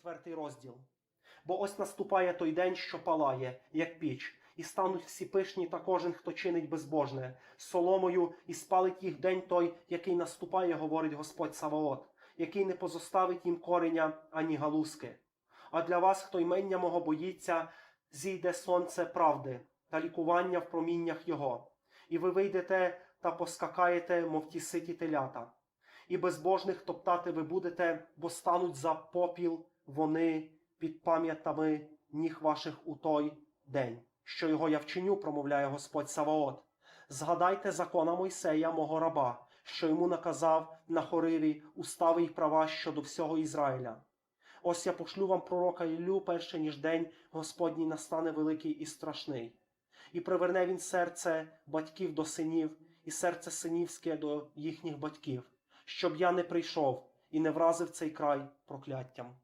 четвертий розділ. Бо ось наступає той день, що палає, як піч, і стануть всі пишні та кожен, хто чинить безбожне, соломою, і спалить їх день той, який наступає, говорить Господь Саваот, який не позоставить їм кореня ані галузки. А для вас, хто ймення мого боїться, зійде сонце правди та лікування в проміннях його, і ви вийдете та поскакаєте, мов ті ситі телята, і безбожних топтати ви будете, бо стануть за попіл вони під пам'ятами ніг ваших у той день, що його я вчиню, промовляє Господь Саваот. Згадайте закона Мойсея, мого раба, що йому наказав на хориві устави й права щодо всього Ізраїля. Ось я пошлю вам пророка Іллю, перше ніж день Господній настане великий і страшний. І приверне він серце батьків до синів, і серце синівське до їхніх батьків, щоб я не прийшов і не вразив цей край прокляттям.